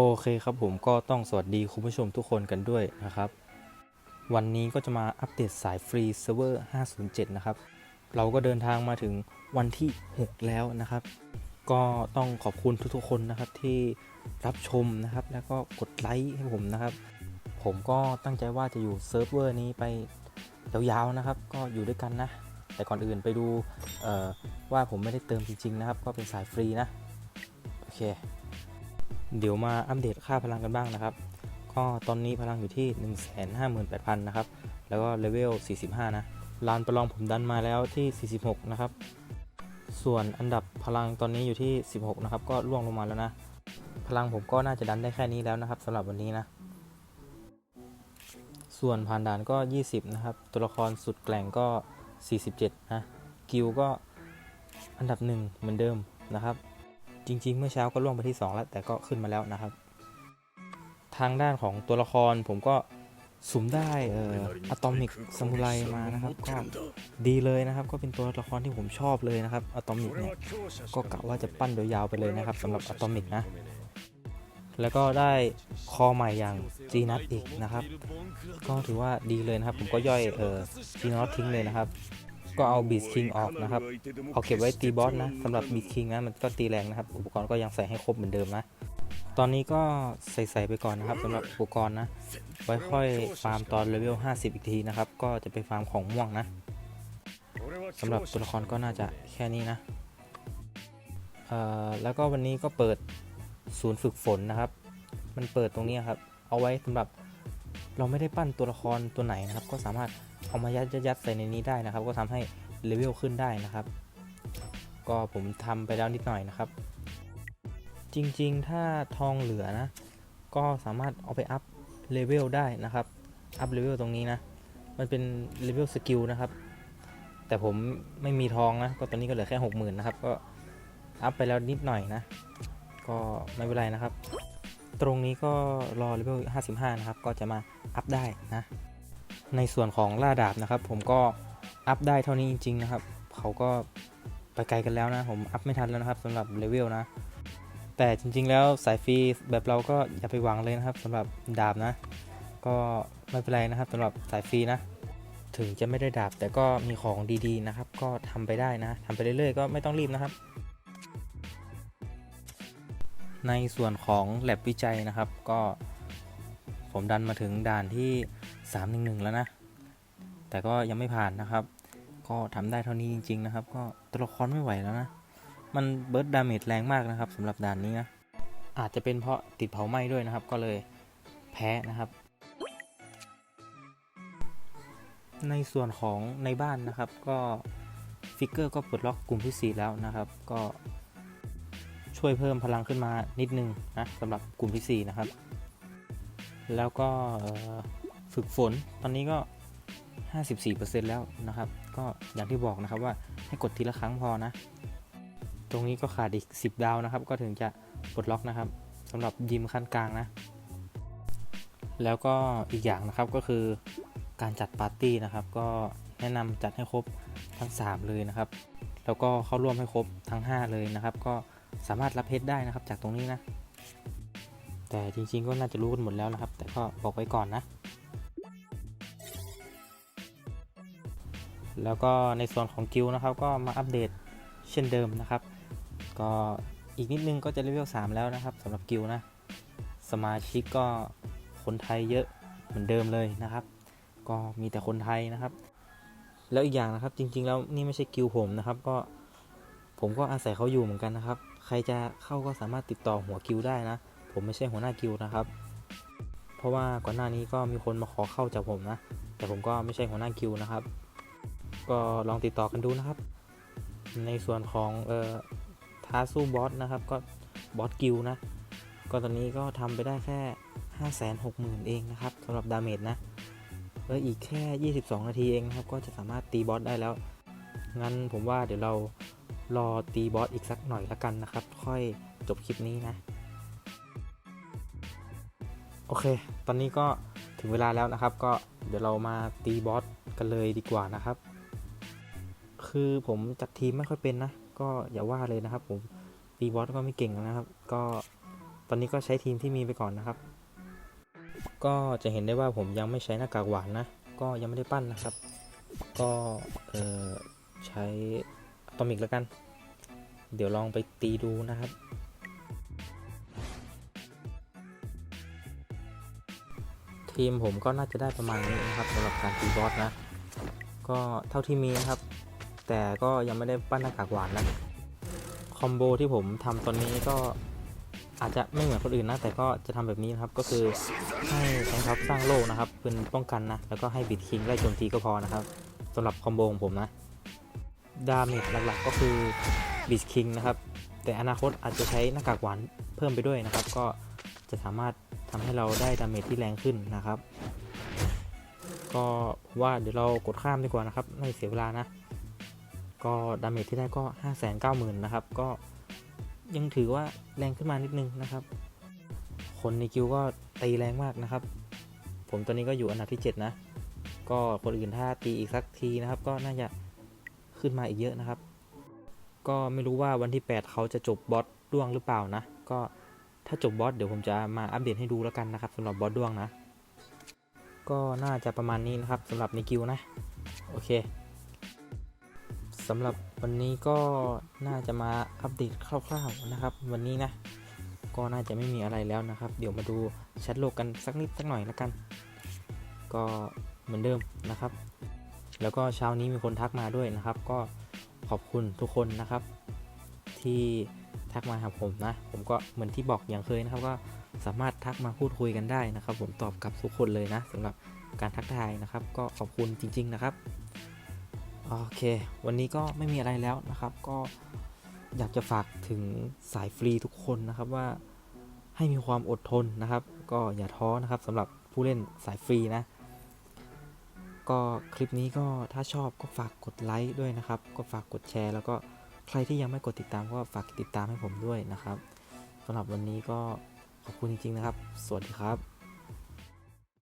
โอเคครับผมก็ต้องสวัสดีคุณผู้ชมทุกคนกันด้วยนะครับ วันนี้ก็จะมาอัปเดตสายฟรีเซิร์ฟเวอร์ 507 นะครับ เราก็เดินทางมาถึงวันที่ 6 แล้วนะครับ ก็ต้องขอบคุณทุกๆคนนะครับที่รับชมนะครับ แล้วก็กดไลค์ให้ผมนะครับ ผมก็ตั้งใจว่าจะอยู่เซิร์ฟเวอร์นี้ไปยาวๆนะครับ ก็อยู่ด้วยกันนะ แต่ก่อนอื่นไปดูว่าผมไม่ได้เติมจริงๆนะครับ ก็เป็นสายฟรีนะ โอเค เดี๋ยวมาอัปเดตค่าพลังกันบ้างนะครับ ก็ตอนนี้พลังอยู่ที่ 158,000 นะครับ แล้วก็เลเวล 45 นะ ลานประลองผมดันมาแล้วที่ 46 นะครับ ส่วนอันดับพลังตอนนี้อยู่ที่ 16 นะครับ ก็ล่วงลงมาแล้วนะ พลังผมก็น่าจะดันได้แค่นี้แล้วนะครับสำหรับวันนี้นะ ส่วนผ่านด่านก็ 20 นะครับ ตัวละครสุดแกล่งก็ 47 นะ กิลก็อันดับหนึ่งเหมือนเดิมนะครับ จริง ๆ เมื่อเช้าก็ล่วงไปที่ 2 แล้ว แต่ก็ขึ้นมาแล้วนะครับ ทางด้านของตัวละครผมก็สุ่มได้เอ่ออะตอมิกซามูไรมานะครับก็ดีเลยนะครับ ก็เป็นตัวละครที่ผมชอบเลยนะครับอะตอมิกเนี่ยก็กะว่าจะปั้นยาวๆไปเลยนะครับสำหรับอะตอมิกนะแล้วก็ได้คอใหม่อย่างจีนัทอีกนะครับ ก็ถือว่าดีเลยนะครับ ผมก็ย่อยเออจีนัททิ้งเลยนะครับ ก็เอาบี t คิงออกนะครับ เอาเก็บไว้ตีบอสนะสำหรับบี t คิงนะมันก็ตีแรงนะครับ อุปกรณ์ก็ยังใส่ให้ครบเหมือนเดิมนะ ตอนนี้ก็ใส่ๆไปก่อนนะครับสำหรับอุปกรณ์นะ ไว้ค่อยฟาร์มตอนเลเวล 50 อีกทีนะครับ ก็จะไปฟาร์มของม่วงนะสำหรับตัวละครก็น่าจะแค่นี้นะแล้วก็วันนี้ก็เปิดศูนย์ฝึกฝนนะครับ มันเปิดตรงนี้ครับ เอาไว้สำหรับ เราไม่ได้ปั้นตัวละครตัวไหนนะครับ ก็สามารถเอามายัดยัดๆใส่ในนี้ได้นะครับ ก็ทำให้เลเวลขึ้นได้นะครับ ก็ผมทำไปแล้วนิดหน่อยนะครับ จริงๆ ถ้าทองเหลือนะ ก็สามารถเอาไปอัพเลเวลได้นะครับ อัพเลเวลตรงนี้นะ มันเป็นเลเวลสกิลนะครับ แต่ผมไม่มีทองนะ ก็ตอนนี้ก็เหลือแค่ 60,000 นะครับ ก็อัพไปแล้วนิดหน่อยนะ ก็ไม่เป็นไรนะครับ ตรงนี้ก็รอเลเวล55 นะครับ ก็จะมาอัพได้นะ ในส่วนของล่าดาบนะครับ ผมก็อัพได้เท่านี้จริง ๆ นะครับ เขาก็ไปไกลกันแล้วนะ ผมอัพไม่ทันแล้วนะครับสำหรับเลเวลนะ แต่จริง ๆ แล้วสายฟรีแบบเราก็อย่าไปหวังเลยนะครับสำหรับดาบนะ ก็ไม่เป็นไรนะครับสำหรับสายฟรีนะถึงจะไม่ได้ดาบแต่ก็มีของดีๆนะครับ ก็ทำไปได้นะทำไปเรื่อยๆ ก็ไม่ต้องรีบนะครับ ในส่วนของแ a บวิจัยนะครับ ก็ผมดันมาถึงด่านที่ 311 แล้วนะ แต่ก็ยังไม่ผ่านนะครับ ก็ทำได้เท่านี้จริง ๆ นะครับ ก็ตัวละครไม่ไหวแล้วนะ มันเบิร์ดดาเมจแรงมากนะครับสำหรับด่านนี้นะ อาจจะเป็นเพราะติดเผาไหม้ด้วยนะครับ ก็เลยแพ้นะครับในส่วนของในบ้านนะครับก็ฟิกเกอร์ก็ปลดล็อกกลุ่มที่ 4 แล้วนะครับ ก็ ช่วยเพิ่มพลังขึ้นมานิดนึงนะสำหรับกลุ่มที่ 4 นะครับ แล้วก็ฝึกฝนตอนนี้ก็ 54%แล้วนะครับ ก็อย่างที่บอกนะครับว่าให้กดทีละครั้งพอนะ ตรงนี้ก็ขาดอีก 10 ดาวนะครับ ก็ถึงจะปลดล็อกนะครับสำหรับยิมขั้นกลางนะ แล้วก็อีกอย่างนะครับก็คือการจัดปาร์ตี้นะครับ ก็แนะนำจัดให้ครบทั้ง 3 เลยนะครับ แล้วก็เข้าร่วมให้ครบทั้ง 5 เลยนะครับ ก็ สามารถรับเพชรได้นะครับ จากตรงนี้นะ แต่จริง ๆ ก็น่าจะรู้กันหมดแล้วนะครับ แต่ก็บอกไว้ก่อนนะ แล้วก็ในส่วนของกิลนะครับ ก็มาอัปเดตเช่นเดิมนะครับ ก็อีกนิดนึงก็จะเลเวล3แล้วนะครับสำหรับกิลนะสมาชิกก็คนไทยเยอะเหมือนเดิมเลยนะครับ ก็มีแต่คนไทยนะครับ แล้วอีกอย่างนะครับจริงๆแล้วนี่ไม่ใช่กิลผมนะครับ ก็ผมก็อาศัยเขาอยู่เหมือนกันนะครับ ใครจะเข้าก็สามารถติดต่อหัวกิลด์ได้นะ ผมไม่ใช่หัวหน้ากิลด์นะครับ เพราะว่าก่อนหน้านี้ก็มีคนมาขอเข้าจากผมนะ แต่ผมก็ไม่ใช่หัวหน้ากิลด์นะครับ ก็ลองติดต่อกันดูนะครับ ในส่วนของเอ่อท้าสู้บอสนะครับ ก็บอสกิลด์นะ ก็ตอนนี้ก็ทำไปได้แค่5 6 0 0 0 0 เองนะครับสำหรับดาเมจนะเอออีกแค่ 22 นาทีเองนะครับ ก็จะสามารถตีบอสได้แล้ว งั้นผมว่าเดี๋ยวเรา รอตีบอสอีกสักหน่อยละกันนะครับ ค่อยจบคลิปนี้นะ โอเค ตอนนี้ก็ถึงเวลาแล้วนะครับ ก็เดี๋ยวเรามาตีบอสกันเลยดีกว่านะครับ คือผมจัดทีมไม่ค่อยเป็นนะ ก็อย่าว่าเลยนะครับ ผมตีบอสก็ไม่เก่งนะครับ ก็ตอนนี้ก็ใช้ทีมที่มีไปก่อนนะครับ ก็จะเห็นได้ว่าผมยังไม่ใช้หน้ากากหวานนะ ก็ยังไม่ได้ปั้นนะครับ ก็เออใช้ ตอมิกแล้วกัน เดี๋ยวลองไปตีดูนะครับ ทีมผมก็น่าจะได้ประมาณนี้นะครับสำหรับการตีบอสนะ ก็เท่าที่มีนะครับ แต่ก็ยังไม่ได้ปั้นหน้ากากหวานนะ คอมโบที่ผมทำตอนนี้ก็อาจจะไม่เหมือนคนอื่นนะ แต่ก็จะทำแบบนี้นะครับ ก็คือให้แทงท็อปสร้างโล่นะครับเป็นป้องกันนะ แล้วก็ให้บิดคิงไล่โจมตีก็พอนะครับสำหรับคอมโบของผมนะ ดาเมจหลักๆก็คือบิดคิงนะครับ แต่อนาคตอาจจะใช้หน้ากากหวานเพิ่มไปด้วยนะครับ ก็จะสามารถทำให้เราได้ดาเมจที่แรงขึ้นนะครับ ก็ว่าเดี๋ยวเรากดข้ามดีกว่านะครับ ไม่เสียเวลานะ ก็ดาเมจที่ได้ก็ 5 9 0 0 0 0นะครับ ก็ยังถือว่าแรงขึ้นมานิดนึงนะครับ คนในคิวก็ตีแรงมากนะครับ ผมตอนนี้ก็อยู่อันดับที่ 7 นะ ก็คนอื่นถ้าตีอีกสักทีนะครับ ก็น่าจะ ขึ้นมาอีกเยอะนะครับ ก็ไม่รู้ว่าวันที่ 8 เขาจะจบบอสด้วงหรือเปล่านะ ก็ถ้าจบบอสเดี๋ยวผมจะมาอัปเดตให้ดูแล้วกันนะครับสำหรับบอสด้วงนะ ก็น่าจะประมาณนี้นะครับสำหรับในคิวนะ โอเคสำหรับวันนี้ก็น่าจะมาอัปเดตคร่าวๆนะครับ วันนี้นะก็น่าจะไม่มีอะไรแล้วนะครับ เดี๋ยวมาดูแชทโลกกันสักนิดสักหน่อยละกัน ก็เหมือนเดิมนะครับ แล้วก็เช้านี้มีคนทักมาด้วยนะครับ ก็ขอบคุณทุกคนนะครับ ที่ทักมาหาผมนะ ผมก็เหมือนที่บอกอย่างเคยนะครับ ก็สามารถทักมาพูดคุยกันได้นะครับ ผมตอบกับทุกคนเลยนะสำหรับการทักทายนะครับ ก็ขอบคุณจริง ๆนะครับโอเค วันนี้ก็ไม่มีอะไรแล้วนะครับ ก็อยากจะฝากถึงสายฟรีทุกคนนะครับว่าให้มีความอดทนนะครับ ก็อย่าท้อนะครับสำหรับผู้เล่นสายฟรีนะ ก็คลิปนี้ก็ถ้าชอบก็ฝากกดไลค์ด้วยนะครับ ก็ฝากกดแชร์ แล้วก็ใครที่ยังไม่กดติดตามก็ฝากติดตามให้ผมด้วยนะครับสำหรับวันนี้ก็ขอบคุณจริงๆนะครับ สวัสดีครับ